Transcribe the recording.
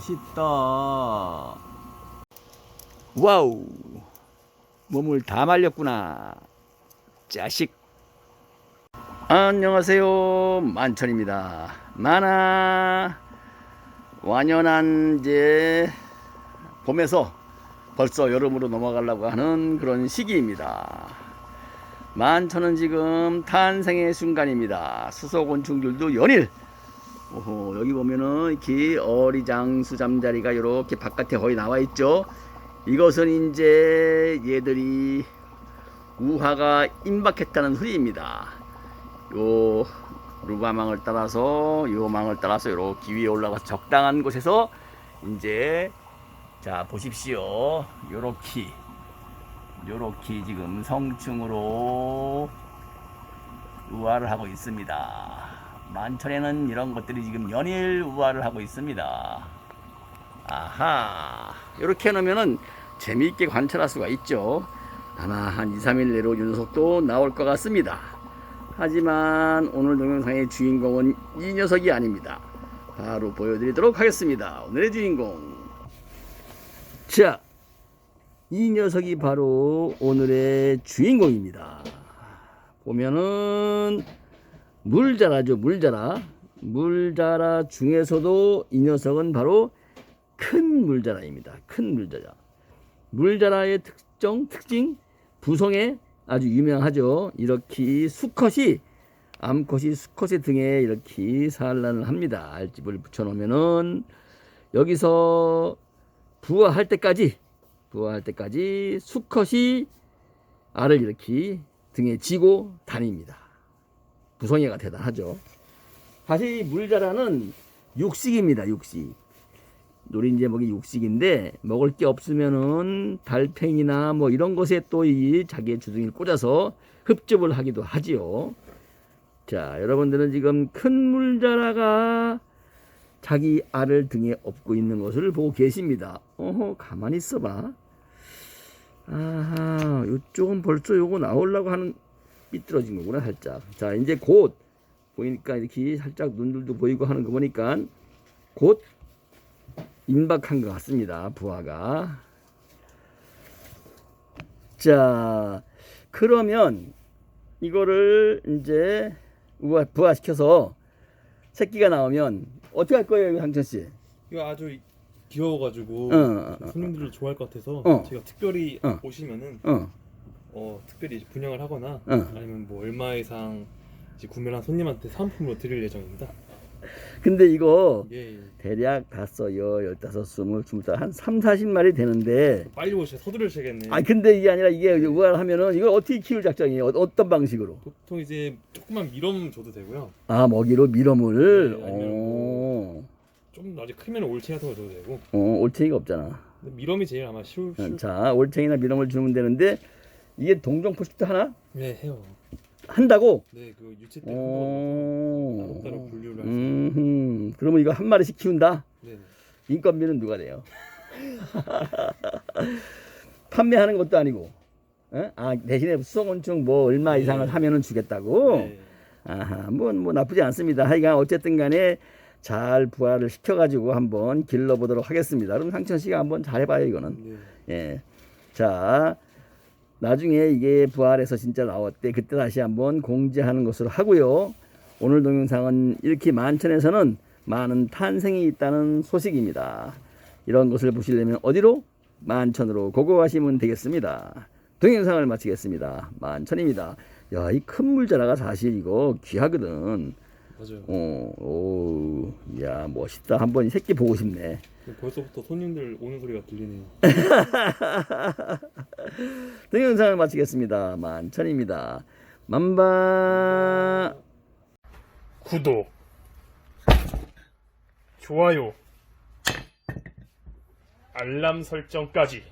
멋있다. 와우 몸을 다 말렸구나 자식. 안녕하세요 만천입니다. 만화 완연한 이제 봄에서 벌써 여름으로 넘어가려고 하는 그런 시기입니다. 만천은 지금 탄생의 순간입니다. 수소곤충들도 연일 오호, 여기 보면은 이렇게 어리장수 잠자리가 이렇게 바깥에 거의 나와 있죠. 이것은 이제 얘들이 우화가 임박했다는 소리입니다. 요 루바망을 따라서 요 망을 따라서 이렇게 위에 올라가서 적당한 곳에서 이제 자 보십시오. 요렇게 요렇게 지금 성충으로 우화를 하고 있습니다. 만천에는 이런 것들이 지금 연일 우화를 하고 있습니다. 아하, 이렇게 해놓으면은 재미있게 관찰할 수가 있죠. 아마 한 2, 3일 내로 이 녀석도 나올 것 같습니다. 하지만 오늘 동영상의 주인공은 이 녀석이 아닙니다. 바로 보여드리도록 하겠습니다. 오늘의 주인공. 자, 이 녀석이 바로 오늘의 주인공입니다. 보면은 물자라죠, 물자라. 물자라 중에서도 이 녀석은 바로 큰 물자라입니다. 큰 물자라. 물자라의 특정, 특징, 부성에 아주 유명하죠. 이렇게 수컷이, 암컷이 수컷의 등에 이렇게 산란을 합니다. 알집을 붙여놓으면은 여기서 부화할 때까지, 부화할 때까지 수컷이 알을 이렇게 등에 지고 다닙니다. 구성애가 대단하죠. 이 물자라는 육식입니다. 육식. 노린재 먹이 육식인데 먹을 게 없으면은 달팽이나 뭐 이런 것에 또 이 자기의 주둥이를 꽂아서 흡접을 하기도 하지요. 자, 여러분들은 지금 큰 물자라가 자기 알을 등에 업고 있는 것을 보고 계십니다. 어허, 가만히 있어봐. 아하, 요쪽은 벌써 요거 나오려고 하는 삐뚤어진 거구나 살짝 자 이제 곧 보니까 이렇게 살짝 눈들도 보이고 하는 거 보니까 곧 임박한 것 같습니다 부하가 자 그러면 이거를 이제 우화 부화시켜서 새끼가 나오면 어떻게 할 거예요 상천 씨? 이거 아주 귀여워가지고 어, 어, 어, 손님들도 좋아할 것 같아서 어. 제가 특별히 어. 오시면은 어, 어, 특별히 이제 분양을 하거나 어. 아니면 뭐 얼마 이상 이제 구매한 를 손님한테 상품으로 드릴 예정입니다. 근데 이거 예, 예. 대략 다섯, 여, 열다섯, 스물, 스물다섯 한 3, 40마리 되는데 빨리 오셔 서두르셔야겠네. 아 근데 이게 아니라 이게 우활하면은 이걸 어떻게 키울 작정이에요? 어, 어떤 방식으로? 보통 이제 조금만 밀어면 줘도 되고요. 아 먹이로 밀어물. 네, 아니면 오, 좀 나중에 크면 올챙이 같은 거 줘도 되고. 어, 올챙이가 없잖아. 근데 밀어이 제일 아마 쉬울 쉬울. 자 올챙이나 밀어물 주면 되는데 이게 동종 포식도 하나 네 해요. 한다고? 네 그 유체 때 한번 오, 따로 분류를 할 수. 음, 그러면 이거 한 마리씩 키운다? 네. 인건비는 누가 내요? 판매하는 것도 아니고. 어? 아 대신에 수성곤충 뭐 얼마 네. 이상을 하면은 주겠다고. 네. 아하, 뭐, 뭐 나쁘지 않습니다. 하여간 어쨌든 간에 잘 부활을 시켜가지고 한번 길러보도록 하겠습니다. 그럼 상천 씨가 한번 잘 해봐요, 이거는. 네. 예. 자, 나중에 이게 부활해서 진짜 나왔대. 그때 다시 한번 공지하는 것으로 하고요. 오늘 동영상은 이렇게 만천에서는 많은 탄생이 있다는 소식입니다. 이런 것을 보시려면 어디로? 만천으로 고고하시면 되겠습니다. 동영상을 마치겠습니다. 만천입니다. 야, 이 큰 물자라가 사실 이거 귀하거든. 맞아요. 어, 오, 야, 멋있다. 한번 이 새끼 보고 싶네. 벌써부터 손님들 오는 소리가 들리네요. 동영상을 마치겠습니다. 만천입니다. 만바. 구독, 좋아요, 알람 설정까지